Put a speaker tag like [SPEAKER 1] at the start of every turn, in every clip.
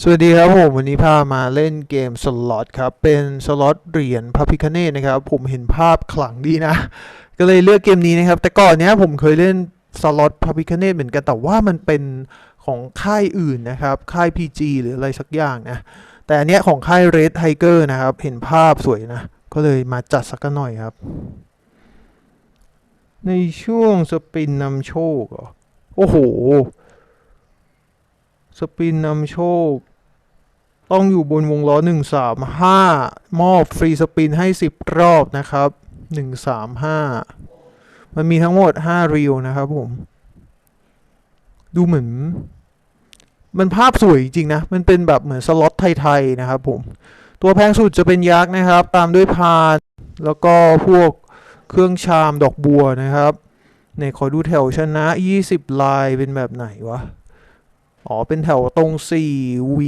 [SPEAKER 1] สวัสดีครับผมวันนี้พามาเล่นเกมสล็อตครับ เป็นสล็อตเหรียญพระพิคเนตนะครับ ผมเห็นภาพขลังดีนะ ก็เลยเลือกเกมนี้นะครับ แต่ก่อนเนี้ยผมเคยเล่นสล็อตพระพิคเนตเหมือนกันแต่ว่ามันเป็นของค่ายอื่นนะครับ ค่าย PG หรืออะไรสักอย่างนะ แต่อันเนี้ยของค่าย Red Tiger นะครับ เห็นภาพสวยนะ ก็เลยมาจัดสักหน่อยครับ ในช่วงสปินนำโชคเหรอโอ้โห สปินนำโชค ต้องอยู่บนวงล้อหนึ่งสามอบฟรีสปินให้สิบรอบนะครับหนึ่งสามห้ามันมีทั้งหมดห้ารีวนะครับผม ดูเหมือน มันภาพสวยจริงนะ มันเป็นแบบเหมือนสล็อตไทย ๆ นะครับผม ตัวแพงสุดจะเป็นยักษ์นะครับ ตามด้วยพาน แล้วก็พวกเครื่องชามดอกบัวนะครับ ในขอดูแถวชนะ 20 ลายเป็นแบบไหนวะ อ๋อ เป็นแถวตรง 4V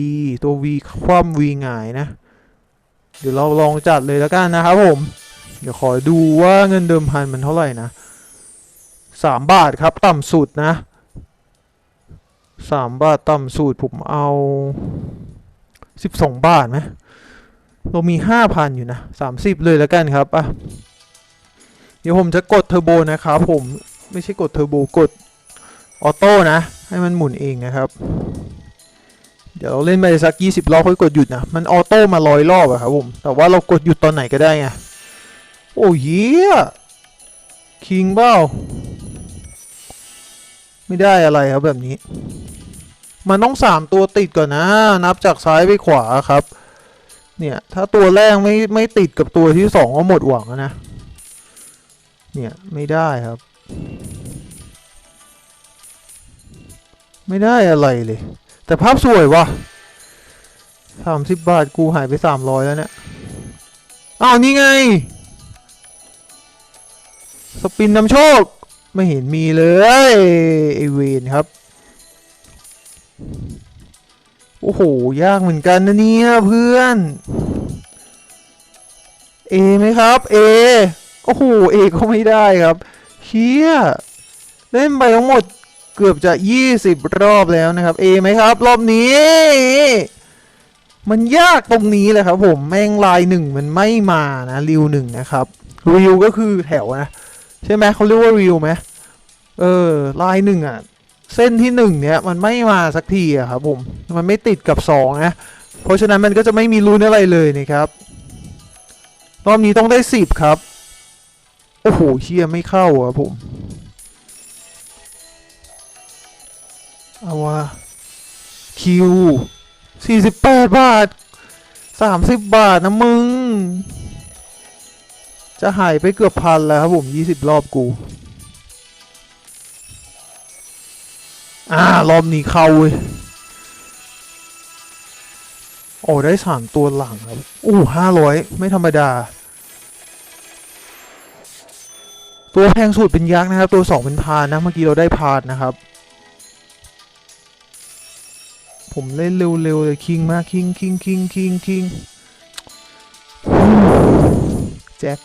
[SPEAKER 1] ตัว V คว่ำ V หงายนะ เดี๋ยวเราลองจัดเลยแล้วกันนะครับผม เดี๋ยวขอดูว่าเงินเดิมพันมันเท่าไหร่นะ 3 บาทครับต่ำสุดนะ 3 บาทต่ำสุดผมเอา 12 บาทไหมเรามี 5,000 อยู่นะ 30 เลยแล้วกันครับอะเดี๋ยวผมจะกดเทอร์โบนะครับผม ไม่ใช่กดเทอร์โบ กดออโต้นะ ให้มันหมุนเองนะครับ เดี๋ยวเราเล่นไปสัก 20 รอบค่อยกดหยุดนะ มันออโต้มาร้อยรอบอะครับผม แต่ว่าเรากดหยุดตอนไหนก็ได้ไง โอ้ยเหี้ยคิงเบ้าไม่ได้อะไรครับแบบนี้ มันต้องสามตัวติดก่อนนะ นับจากซ้ายไปขวาครับ เนี่ย ถ้าตัวแรกไม่ไม่ติดกับตัวที่สองก็หมดหวังนะ เนี่ย ไม่ได้ครับ ไม่ได้อะไรเลย แต่ภาพสวยวะสามสิบบาทกูหายไปสามร้อยแล้วเนี่ยอ้าวนี่ไง สปินนำโชค ไม่เห็นมีเลยไอเวนครับ โอ้โห ยากเหมือนกันนะเนี่ยเพื่อน เอไหมครับเอโอ้โหเอก็ไม่ได้ครับเฮียเล่นไปทั้งหมด เกือบจะ 20 รอบแล้วนะครับ A ไหมครับ รอบนี้ มันยากตรงนี้เลยครับผมแม่งลายหนึ่งมันไม่มานะริวหนึ่งนะครับริวก็คือแถวนะใช่ไหมเขาเรียกว่าริวไหมเออลายหนึ่งอะเส้นที่หนึ่งเนี้ยมันไม่มาสักทีอะครับผมมันไม่ติดกับสองนะเพราะฉะนั้นมันก็จะไม่มีลุ้นอะไรเลยนะครับรอบนี้ต้องได้สิบครับโอ้โหเชียไม่เข้าอะผม เอาวะคิวสี่สิบแปดบาทสามสิบบาทนะมึง จะหายไปเกือบพันแล้วครับผมยี่สิบรอบกู อ่ารอบนี้เข้าเว้ยโอ้ได้สามตัวหลังครับอู้ห้าร้อยไม่ธรรมดา ตัวแพงสุดเป็นยักษ์นะครับ ตัวสองเป็นพานนะ เมื่อกี้เราได้พานนะครับ ผมเล่นเร็วๆเลยคิงมากคิงคิงคิงคิงคิงแจ็ค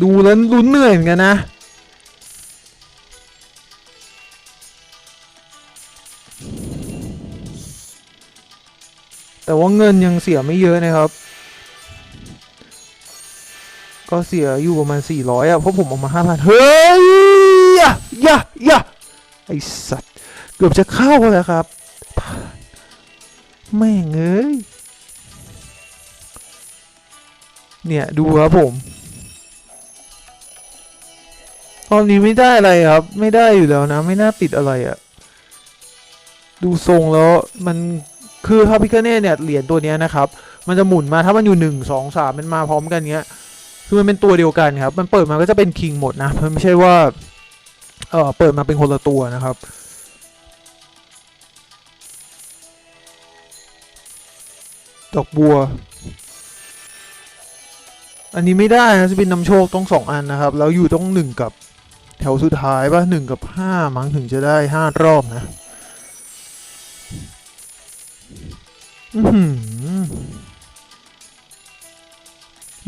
[SPEAKER 1] ดูแล้วลุ้นเหนื่อยเหมือนกันนะแต่ว่าเงินยังเสียไม่เยอะนะครับ ก็เสียอยู่ประมาณ400อะ เพราะผมออกมา5,000เฮ้ยยะยะยะไอสัตว เกือบจะเข้าแล้วครับ แม่งเอ้ย เนี่ย ดูครับผม ตอนนี้ไม่ได้อะไรครับ ไม่ได้อยู่แล้วนะ ไม่น่าติดอะไรอะดูทรงแล้วมันคือพระพิคเนตเนี่ยเหรียญตัวนี้นะครับ มันจะหมุนมาถ้ามันอยู่หนึ่งสองสามมันมาพร้อมกันเงี้ยคือมันเป็นตัวเดียวกันครับ มันเปิดมาก็จะเป็นคิงหมดนะมันไม่ใช่ว่าเออเปิดมาเป็นคนละตัวนะครับ ดอกบัว อันนี้ไม่ได้นะจะเป็นนำโชคต้องสองอันนะครับ แล้วอยู่ต้องหนึ่งกับแถวสุดท้ายป่ะหนึ่งกับห้ามั้งถึงจะได้ห้ารอบนะ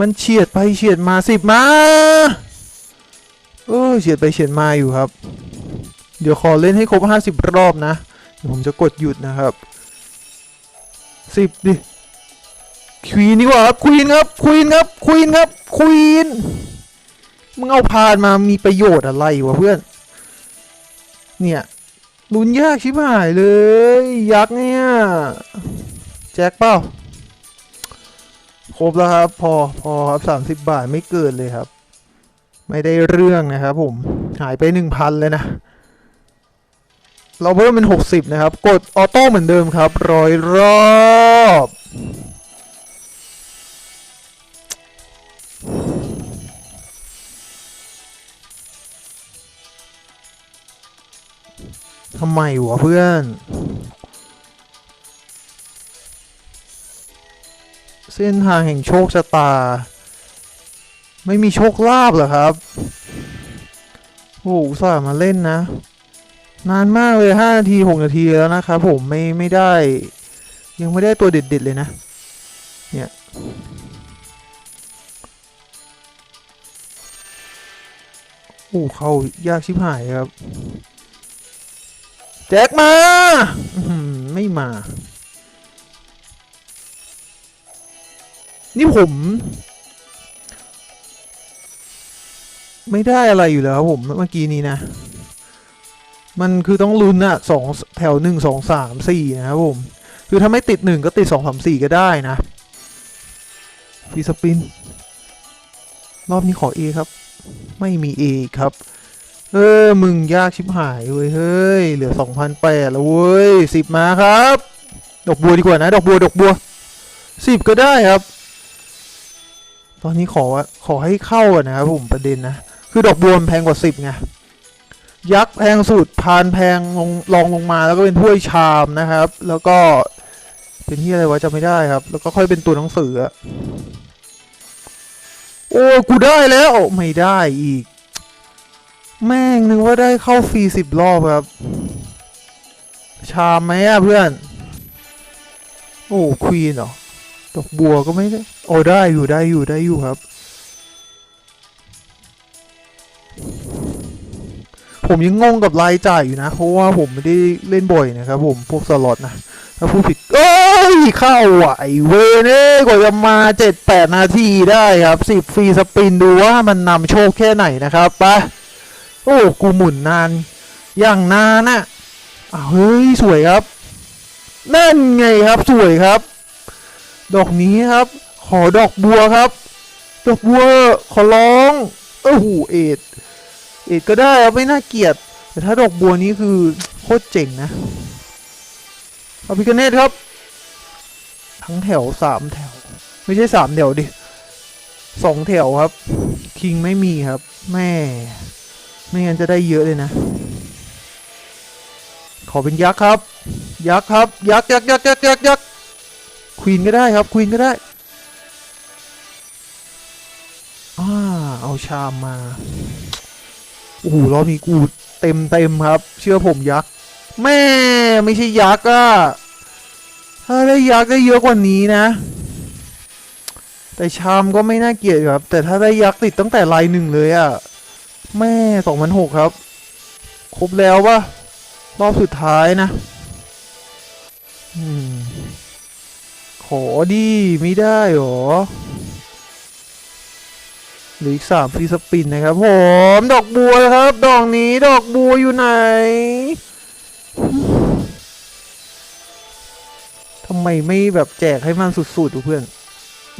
[SPEAKER 1] มันเฉียดไปเฉียดมาสิบมา เออเฉียดไปเฉียดมาอยู่ครับ เดี๋ยวขอเล่นให้ครบห้าสิบรอบนะเดี๋ยวผมจะกดหยุดนะครับสิบดิ ควีนดีกว่าครับควีนครับควีนครับควีนครับควีนมึงเอาพานมามีประโยชน์อะไรวะเพื่อน เนี่ยลุ้นยากชิบหายเลย ยักษ์เนี่ย แจ็คเปล่าครบแล้วครับ พอพอครับสามสิบบาทไม่เกินเลยครับ ไม่ได้เรื่องนะครับผม หายไปหนึ่งพันเลยนะ เราเพิ่มเป็นหกสิบนะครับ กดออโต้เหมือนเดิมครับร้อยรอบ ทำไมวะเพื่อน เส้นทางแห่งโชคชะตา ไม่มีโชคลาภเหรอครับ โอ้โหสาห์มาเล่นนะ นานมากเลยห้านาทีหกนาทีแล้วนะครับผมไม่ไม่ได้ ยังไม่ได้ตัวเด็ดๆเลยนะ เนี่ยโอ้ เข้ายากชิบหายครับ แจ็คมาไม่มา นี่ผม ไม่ได้อะไรอยู่แล้วครับผม เมื่อกี้นี้นะ มันคือต้องลุ้นอะสองแถวหนึ่งสองสามสี่นะครับผม คือถ้าไม่ติดหนึ่งก็ติดสองสามสี่ก็ได้นะฟีสปิน รอบนี้ขอ A ครับ ไม่มี A ครับ เออมึงยากชิบหายเว้ยเฮ้ยเหลือสองพันแปดแล้วเว้ยสิบมาครับ ดอกบัวดีกว่านะ ดอกบัวดอกบัวสิบก็ได้ครับ ตอนนี้ขอขอให้เข้าอะนะครับผมประเด็นนะ คือดอกบัวมันแพงกว่าสิบไงยักษ์แพงสุดพานแพงลงลองลงมาแล้วก็เป็นถ้วยชามนะครับ แล้วก็เป็นที่อะไรวะจำไม่ได้ครับ แล้วก็ค่อยเป็นตัวหนังสืออะโอ้กูได้แล้วไม่ได้อีก แม่งนึกว่าได้เข้าฟรีสิบรอบครับ ชามไหมอะเพื่อน โอ้ควีนเหรอดอกบัวก็ไม่ได้ โอ้ได้อยู่ได้อยู่ได้อยู่ครับ ผมยังงงกับรายจ่ายอยู่นะ เพราะว่าผมไม่ได้เล่นบ่อยนะครับผมพวกสล็อตนะ ถ้าพูดผิดเอ้ยเข้าอะไอเวเน่กว่าจะมาเจ็ดแปดนาทีได้ครับสิบฟรีสปินดูว่ามันนำโชคแค่ไหนนะครับไป โอ้กูหมุนนาน อย่างนานน่ะเฮ้ยสวยครับ นั่นไงครับสวยครับ ดอกนี้ครับ ขอดอกบัวครับ ดอกบัวขอร้องเออหูเอ็ดเอ็ดก็ได้ครับไม่น่าเกลียดแต่ถ้าดอกบัวนี้คือโคตรเจ๋งนะเอาพิกเนตครับ ทั้งแถวสามแถว ไม่ใช่สามแถวดิสองแถวครับ คิงไม่มีครับ แม่ ไม่งั้นจะได้เยอะเลยนะ ขอเป็นยักษ์ครับ ยักษ์ครับ ยักษ์ยักษ์ยักษ์ยักษ์ยักษ์ยักษ์ควีนก็ได้ครับ ควีนก็ได้อ่าเอาชามมา โอ้โหรอบนี้กูเต็มเต็มครับ เชื่อผมยักษ์ แม่ไม่ใช่ยักษ์อะถ้าได้ยักษ์ได้เยอะกว่านี้นะ แต่ชามก็ไม่น่าเกลียดครับ แต่ถ้าได้ยักษ์ติดตั้งแต่ลายหนึ่งเลยอะ แม่สองพันหกครับ ครบแล้วปะรอบสุดท้ายนะอขอดีไม่ได้หรอหลืออีกสามฟรีสปินนะครับผมดอกบัวครับ ดอกนี้ดอกบัวอยู่ไหนทำไมไม่แบบแจกให้มันสุดๆดูเพื่อน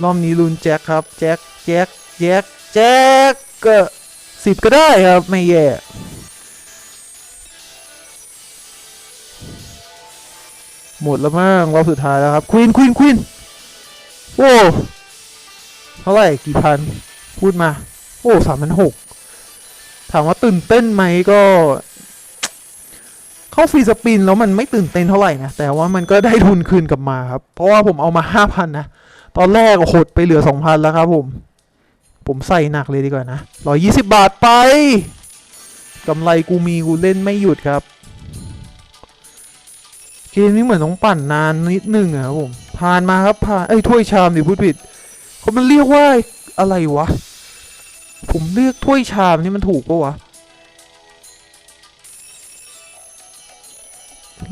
[SPEAKER 1] รอบนี้ลุนแจ็คครับ แจ็คแจ็คแจ็คแจ็คก็ สิบก็ได้ครับ ไม่แย่หมดแล้วมั้งรอบสุดท้ายแล้วครับควีนควีนควีนโอ้เท่าไหร่กี่พัน พูดมา โอ้สามพันหกถามว่าตื่นเต้นไหมก็ เข้าฟรีสปินแล้วมันไม่ตื่นเต้นเท่าไหร่นะ แต่ว่ามันก็ได้ทุนคืนกลับมาครับ เพราะว่าผมเอามาห้าพันนะ ตอนแรกหดไปเหลือสองพันแล้วครับผม ผมใส่หนักเลยดีกว่านะร้อยี่สิบบาทไปกำไรกูมีกูเล่นไม่หยุดครับเกมนี้เหมือนต้องปั่นนานนิดนึงอะครับผมผ่านมาครับผ่านเอ้ยถ้วยชามดิพูดผิดเขามันเรียกว่าอะไรวะ ผมเลือกถ้วยชามนี่มันถูกปะวะ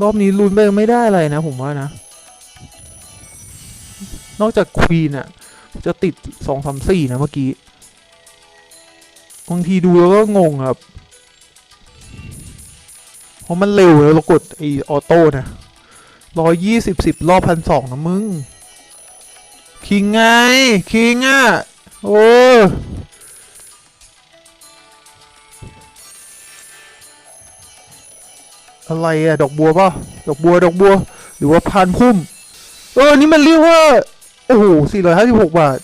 [SPEAKER 1] รอบนี้ลุ้นไปไม่ได้อะไรนะผมว่านะ นอกจากควีนอะ จะติดสองสามสี่นะเมื่อกี้บางทีดูแล้วก็งงครับ เพราะมันเร็วแล้วเรากดไอออโต้นะร้อยยี่สิบสิบรอบพันสองนะมึง คิงไง คิงอะ โอ้อะไรอะดอกบัวป่ะ ดอกบัว ดอกบัว หรือว่าพานพุ่ม เออ นี่มันเรียกว่า โอ้โหสี่ร้อยห้าสิบหกบาท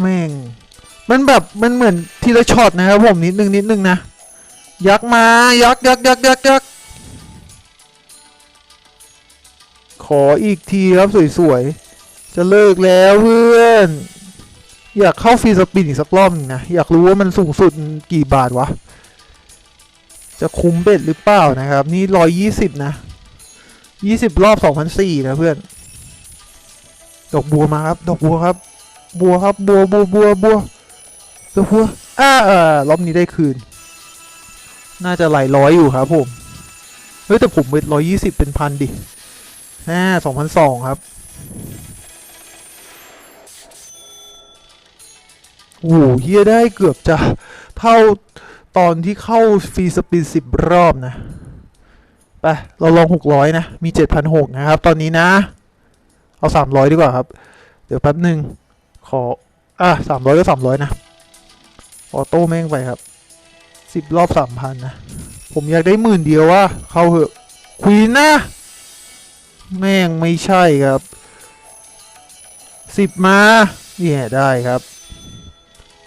[SPEAKER 1] แม่ง มันแบบ มันเหมือนทีละช็อตนะครับผมนิดนึงนิดนึงนะ ยักมา ยักยักยักยักยักขออีกทีครับสวยๆ จะเลิกแล้วเพื่อน อยากเข้าฟรีสปินอีกสักรอบหนึงนะ อยากรู้ว่ามันสูงสุดกี่บาทวะ จะคุ้มเบ็ดหรือเปล่านะครับ นี่ร้อยยี่สิบนะ ยี่สิบรอบสองพันสี่นะเพื่อน ดอกบัวมาครับ ดอกบัวครับ บัวครับ บัว บัว บัว บัว ดอกบัว อ่าเออรอบนี้ได้คืน น่าจะหลายร้อยอยู่ครับผม เฮ้ยแต่ผมเบ็ดร้อยยี่สิบเป็นพันดิแน่สองพันสองครับโอ้โหเฮียได้เกือบจะเท่าตอนที่เข้าฟรีสปินสิบรอบนะ ไป เราลองหกร้อยนะ มีเจ็ดพันหกนะครับ ตอนนี้นะ เอาสามร้อยดีกว่าครับ เดี๋ยวแป๊บหนึ่งขอ อะสามร้อยก็สามร้อยนะ ออโต้แม่งไปครับสิบรอบสามพันนะ ผมอยากได้หมื่นเดียวว่าเข้าเหอะควีนนะ แม่งไม่ใช่ครับสิบมาเนี่ยได้ครับ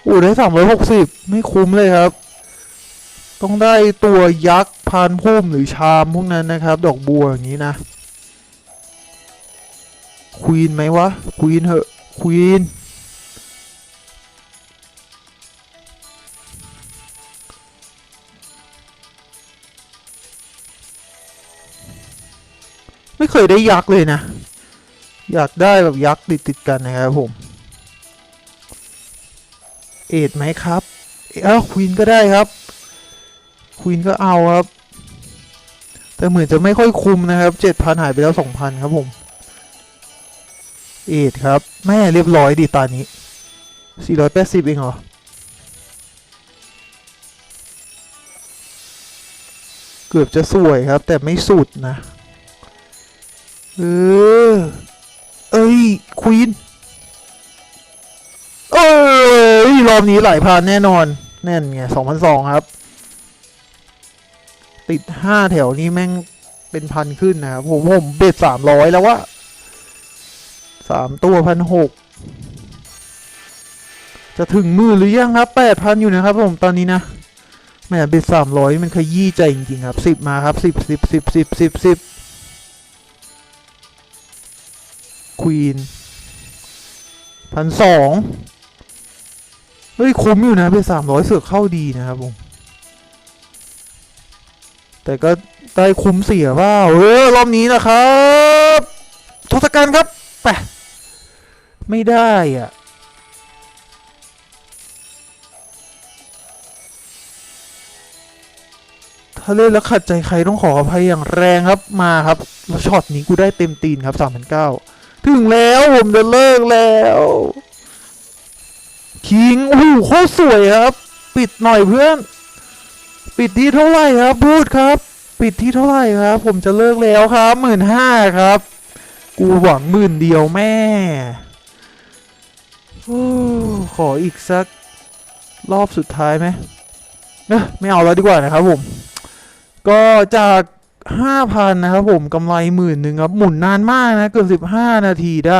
[SPEAKER 1] โอ้ได้สามร้อยหกสิบไม่คุ้มเลยครับ ต้องได้ตัวยักษ์พานพุ่มหรือชามพวกนั้นนะครับ ดอกบัวอย่างนี้นะควีนไหมวะควีนเหอะควีนไม่เคยได้ยักษ์เลยนะ อยากได้แบบยักษ์ติดติดกันนะครับผม เอ็ดไหมครับ เอ้าควีนก็ได้ครับ ควีนก็เอาครับ แต่เหมือนจะไม่ค่อยคุมนะครับเจ็ดพันหายไปแล้วสองพันครับผมเอ็ดครับ แม่เรียบร้อยดีตานี้สี่ร้อยแปดสิบเองเหรอเกือบจะสวยครับ แต่ไม่สุดนะ เออ เอ้ยควีนเอ้ยรอบนี้หลายพันแน่นอน แน่นไงสองพันสองครับ ติดห้าแถวนี้แม่งเป็นพันขึ้นนะครับผมผมเบ็ดสามร้อยแล้ววะสามตัวพันหกจะถึงมือหรือยังครับแปดพันอยู่นะครับผมตอนนี้นะแหม่เบ็ดสามร้อยมันขยี้ใจจริงๆครับสิบมาครับสิบสิบสิบสิบสิบสิบควีนพันสองเฮ้ยคุ้มอยู่นะเป็นสามร้อยเสือกเข้าดีนะครับผม แต่ก็ได้คุ้มเสียว่าเออรอบนี้นะครับทศกัณฐ์ครับไปไม่ได้อะถ้าเล่นแล้วขัดใจใครต้องขออภัยอย่างแรงครับมาครับแล้วช็อตนี้กูได้เต็มตีนครับสามพันเก้าถึงแล้ว ผมจะเลิกแล้วคิงโอ้โหโคตรสวยครับ ปิดหน่อยเพื่อน ปิดที่เท่าไหร่ครับพูดครับ ปิดที่เท่าไหร่ครับ ผมจะเลิกแล้วครับหมื่นห้าครับ กูหวังหมื่นเดียวแม่ขออีกสักรอบสุดท้ายไหมเอะไม่เอาแล้วดีกว่านะครับผม ก็จากห้าพันนะครับผมกำไรหมื่นหนึ่งครับ หมุนนานมากนะ เกือบสิบห้านาทีได้